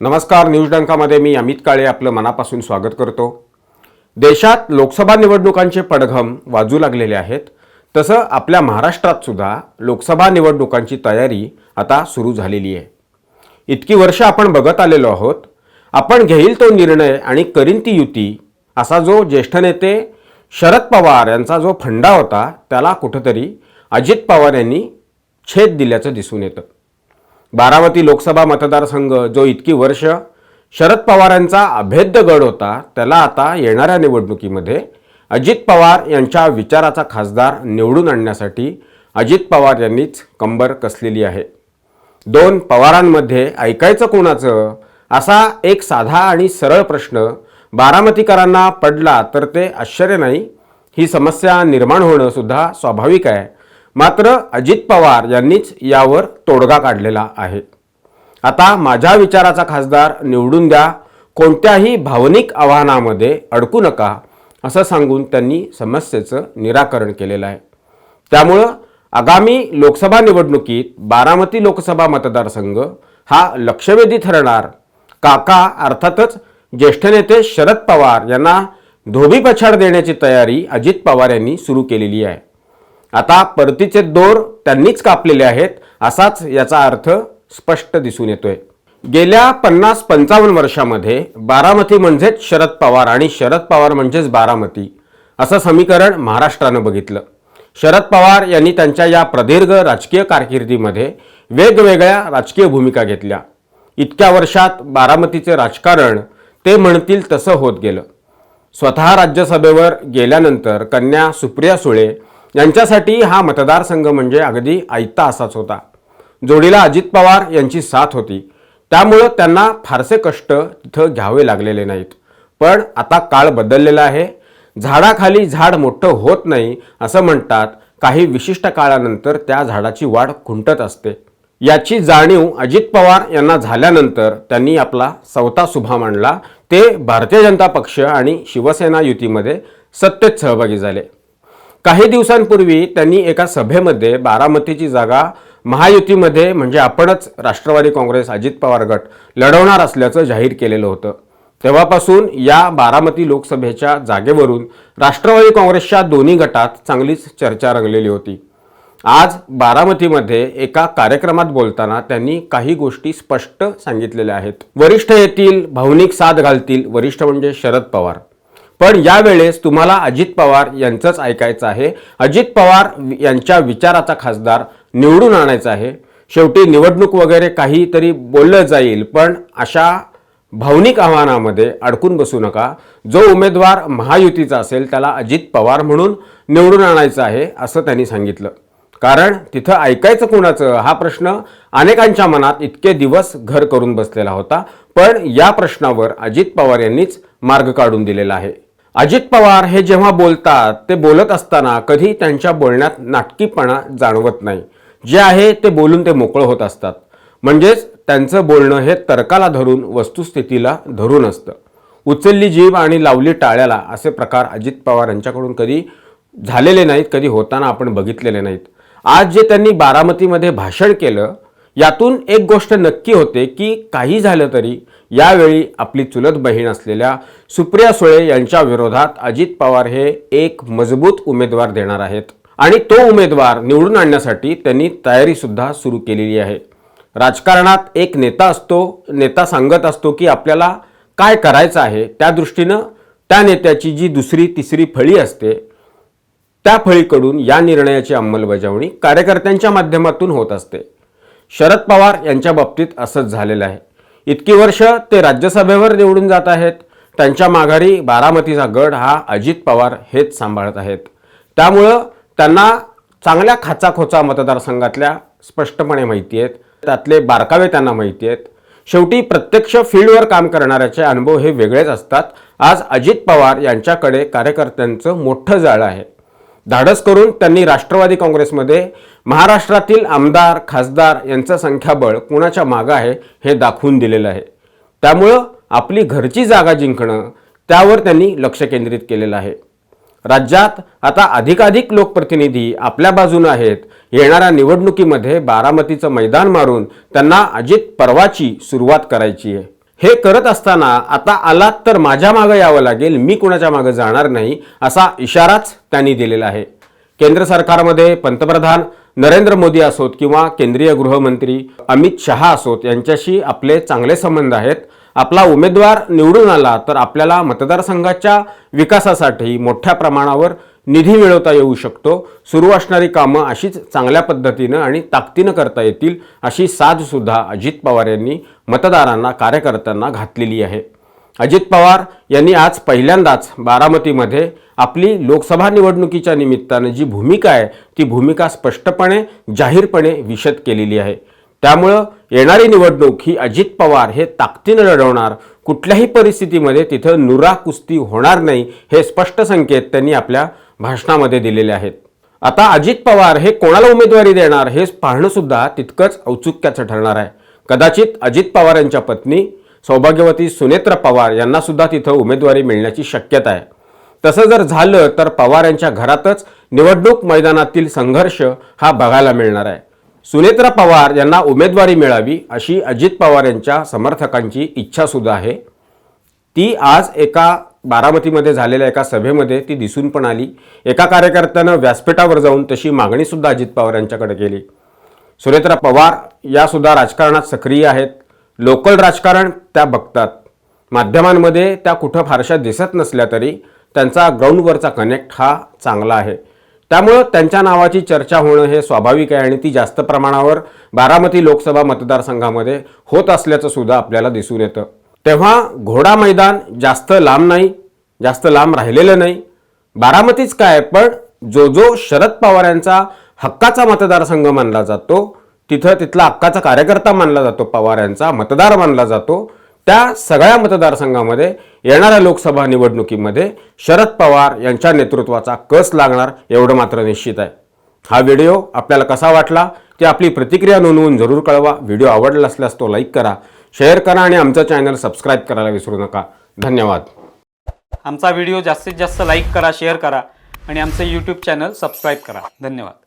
नमस्कार न्यूज डंकामध्ये मी अमित काळे आपलं मनापासून स्वागत करतो. देशात लोकसभा निवडणुकांचे पडघम वाजू लागलेले आहेत. तसं आपल्या महाराष्ट्रात सुद्धा लोकसभा निवडणुकांची तयारी आता सुरू झालेली आहे. इतकी वर्ष आपण बघत आलेलो आहोत. आपण घेईल तो निर्णय आणि करीन ती युती असा जो ज्येष्ठ नेते शरद पवार यांचा जो फंडा होता त्याला कुठंतरी अजित पवार यांनी छेद दिल्याचं दिसून येतं. बारामती लोकसभा मतदारसंघ जो इतकी वर्ष शरद पवारांचा अभेद्य गड होता त्याला आता येणाऱ्या निवडणुकीमध्ये अजित पवार यांच्या विचाराचा खासदार निवडून आणण्यासाठी अजित पवार यांनीच कंबर कसलेली आहे. दोन पवारांमध्ये ऐकायचं कोणाचं? असा एक साधा आणि सरळ प्रश्न बारामतीकरांना पडला तर ते आश्चर्य नाही. ही समस्या निर्माण होणं सुद्धा स्वाभाविक आहे. मात्र अजित पवार यांनीच यावर तोडगा काढलेला आहे. आता माझ्या विचाराचा खासदार निवडून द्या. कोणत्याही भावनिक आव्हानामध्ये अडकू नका असं सांगून त्यांनी समस्येचं निराकरण केलेलं आहे. त्यामुळं आगामी लोकसभा निवडणुकीत बारामती लोकसभा मतदारसंघ हा लक्षवेधी ठरणार. काका अर्थातच ज्येष्ठ नेते शरद पवार यांना धोबी पछाड देण्याची तयारी अजित पवार यांनी सुरू केलेली आहे. आता परतीचे दोर त्यांनीच कापलेले आहेत असाच याचा अर्थ स्पष्ट दिसून येतोय. गेल्या पन्नास पंचावन्न वर्षामध्ये बारामती म्हणजेच शरद पवार आणि शरद पवार म्हणजेच बारामती असं समीकरण महाराष्ट्रानं बघितलं. शरद पवार यांनी त्यांच्या या प्रदीर्घ राजकीय कारकिर्दीमध्ये वेगवेगळ्या राजकीय भूमिका घेतल्या. इतक्या वर्षात बारामतीचे राजकारण ते म्हणतील तसं होत गेलं. स्वतः राज्यसभेवर गेल्यानंतर कन्या सुप्रिया सुळे यांच्यासाठी हा मतदारसंघ म्हणजे अगदी आयता असाच होता. जोडीला अजित पवार यांची साथ होती. त्यामुळं त्यांना फारसे कष्ट तिथं घ्यावे लागलेले नाहीत. पण आता काळ बदललेला आहे. झाडाखाली झाड मोठं होत नाही असं म्हणतात. काही विशिष्ट काळानंतर त्या झाडाची वाढ खुंटत असते. याची जाणीव अजित पवार यांना झाल्यानंतर त्यांनी आपला सवता सुभा मांडला. ते भारतीय जनता पक्ष आणि शिवसेना युतीमध्ये सत्तेत सहभागी झाले. काही दिवसांपूर्वी त्यांनी एका सभेमध्ये बारामतीची जागा महायुतीमध्ये म्हणजे आपणच राष्ट्रवादी काँग्रेस अजित पवार गट लढवणार असल्याचं जाहीर केलेलं होतं. तेव्हापासून या बारामती लोकसभेच्या जागेवरून राष्ट्रवादी काँग्रेसच्या दोन्ही गटात चांगलीच चर्चा रंगलेली होती. आज बारामतीमध्ये एका कार्यक्रमात बोलताना त्यांनी काही गोष्टी स्पष्ट सांगितलेल्या आहेत. वरिष्ठ येतील भावनिक साथ घालतील. वरिष्ठ म्हणजे शरद पवार. पण यावेळेस तुम्हाला अजित पवार यांचंच ऐकायचं आहे. अजित पवार यांच्या विचाराचा खासदार निवडून आणायचा आहे. शेवटी निवडणूक वगैरे काहीतरी बोललं जाईल पण अशा भावनिक आव्हानामध्ये अडकून बसू नका. जो उमेदवार महायुतीचा असेल त्याला अजित पवार म्हणून निवडून आणायचं आहे असं त्यांनी सांगितलं. कारण तिथं ऐकायचं कोणाचं? हा प्रश्न अनेकांच्या मनात इतके दिवस घर करून बसलेला होता. पण या प्रश्नावर अजित पवार यांनीच मार्ग काढून दिलेला आहे. अजित पवार हे जेव्हा बोलतात ते बोलत असताना कधी त्यांच्या बोलण्यात नाटकीपणा जाणवत नाही. जे आहे ते बोलून ते मोकळं होत असतात. म्हणजेच त्यांचं बोलणं हे तर्काला धरून वस्तुस्थितीला धरून असतं. उचलली जीभ आणि लावली टाळ्याला असे प्रकार अजित पवार यांच्याकडून कधी झालेले नाहीत कधी होताना आपण बघितलेले नाहीत. आज जे त्यांनी बारामतीमध्ये भाषण केलं यातून एक गोष्ट नक्की होते की काही झालं तरी यावेळी आपली चुलत बहीण असलेल्या सुप्रिया सुळे यांच्या विरोधात अजित पवार हे एक मजबूत उमेदवार देणार आहेत. आणि तो उमेदवार निवडून आणण्यासाठी त्यांनी तयारीसुद्धा सुरू केलेली आहे. राजकारणात एक नेता असतो नेता सांगत असतो की आपल्याला काय करायचं आहे त्या दृष्टीनं त्या नेत्याची जी दुसरी तिसरी फळी असते त्या फळीकडून या निर्णयाची अंमलबजावणी कार्यकर्त्यांच्या माध्यमातून होत असते. शरद पवार यांच्या बाबतीत असंच झालेलं आहे. इतकी वर्ष ते राज्यसभेवर निवडून जात आहेत. त्यांच्या माघारी बारामतीचा गड हा अजित पवार हेच सांभाळत आहेत. त्यामुळं त्यांना चांगल्या खाचाखोचा मतदारसंघातल्या स्पष्टपणे माहिती आहेत. त्यातले बारकावे त्यांना माहिती आहेत. शेवटी प्रत्यक्ष फील्डवर काम करणाऱ्याचे अनुभव हे वेगळेच असतात. आज अजित पवार यांच्याकडे कार्यकर्त्यांचं मोठं जाळं आहे. धाडस करून त्यांनी राष्ट्रवादी काँग्रेसमध्ये महाराष्ट्रातील आमदार खासदार यांचं संख्याबळ कुणाच्या मागं आहे हे दाखवून दिलेलं आहे. त्यामुळं आपली घरची जागा जिंकणं त्यावर त्यांनी लक्ष केंद्रित केलेलं आहे. राज्यात आता अधिकाधिक लोकप्रतिनिधी आपल्या बाजूनं आहेत. येणाऱ्या निवडणुकीमध्ये बारामतीचं मैदान मारून त्यांना अजित पर्वाची सुरुवात करायची आहे. हे करत असताना आता आलात तर माझ्या मागं यावं लागेल मी कुणाच्या मागं जाणार नाही असा इशाराच त्यांनी दिलेला आहे. केंद्र सरकारमध्ये पंतप्रधान नरेंद्र मोदी असोत किंवा केंद्रीय गृहमंत्री अमित शहा असोत यांच्याशी आपले चांगले संबंध आहेत. आपला उमेदवार निवडून आला तर आपल्याला मतदारसंघाच्या विकासासाठी मोठ्या प्रमाणावर निधी मिळवता येऊ शकतो. सुरू असणारी कामं अशीच चांगल्या पद्धतीनं आणि ताकदीनं करता येतील अशी साधसुद्धा अजित पवार यांनी मतदारांना कार्यकर्त्यांना घातलेली आहे. अजित पवार यांनी आज पहिल्यांदाच बारामतीमध्ये आपली लोकसभा निवडणुकीच्या निमित्तानं जी भूमिका आहे ती भूमिका स्पष्टपणे जाहीरपणे विशद केलेली आहे. त्यामुळं येणारी निवडणूक ही अजित पवार हे ताकदीनं लढवणार कुठल्याही परिस्थितीमध्ये तिथं नुरा कुस्ती होणार नाही हे स्पष्ट संकेत त्यांनी आपल्या भाषणामध्ये दिलेले आहेत. आता अजित पवार हे कोणाला उमेदवारी देणार हे पाहणंसुद्धा तितकंच औत्सुक्याचं ठरणार आहे. कदाचित अजित पवार यांच्या पत्नी सौभाग्यवती सुनेत्र पवार यांना सुद्धा तिथं उमेदवारी मिळण्याची शक्यता आहे. तसं जर झालं तर पवार यांच्या घरातच निवडणूक मैदानातील संघर्ष हा बघायला मिळणार आहे. सुनेत्रा पवार यांना उमेदवारी मिळावी अशी अजित पवार यांच्या समर्थकांची इच्छासुद्धा आहे. ती आज एका बारामतीमध्ये झालेल्या एका सभेमध्ये ती दिसून पण आली. एका कार्यकर्त्यानं व्यासपीठावर जाऊन तशी मागणीसुद्धा अजित पवार यांच्याकडे केली. सुरेत्रा पवार यासुद्धा राजकारणात सक्रिय आहेत. लोकल राजकारण त्या बघतात. माध्यमांमध्ये त्या कुठं फारशा दिसत नसल्या तरी त्यांचा ग्राउंडवरचा कनेक्ट हा चांगला आहे. त्यामुळं त्यांच्या नावाची चर्चा होणं हे स्वाभाविक आहे आणि ती जास्त प्रमाणावर बारामती लोकसभा मतदारसंघामध्ये होत असल्याचं सुद्धा आपल्याला दिसून येतं. तेव्हा घोडा मैदान जास्त लांब नाही जास्त लांब राहिलेलं नाही. बारामतीच काय पण जो जो शरद पवार यांचा हक्काचा मतदारसंघ मानला जातो तिथं तिथला हक्काचा कार्यकर्ता मानला जातो पवार यांचा मतदार मानला जातो. त्या सगळ्या मतदारसंघामध्ये येणाऱ्या लोकसभा निवडणुकीमध्ये शरद पवार यांच्या नेतृत्वाचा कस लागणार एवढं मात्र निश्चित आहे. हा व्हिडिओ आपल्याला कसा वाटला ते आपली प्रतिक्रिया नोंदवून जरूर कळवा. व्हिडिओ आवडला असल्यास तो लाईक करा शेअर करा आणि आमचं चॅनल सबस्क्राईब करायला विसरू नका. धन्यवाद. आमचा व्हिडिओ जास्तीत जास्त लाईक करा शेअर करा आणि आमचं यूट्यूब चॅनल सबस्क्राईब करा. धन्यवाद.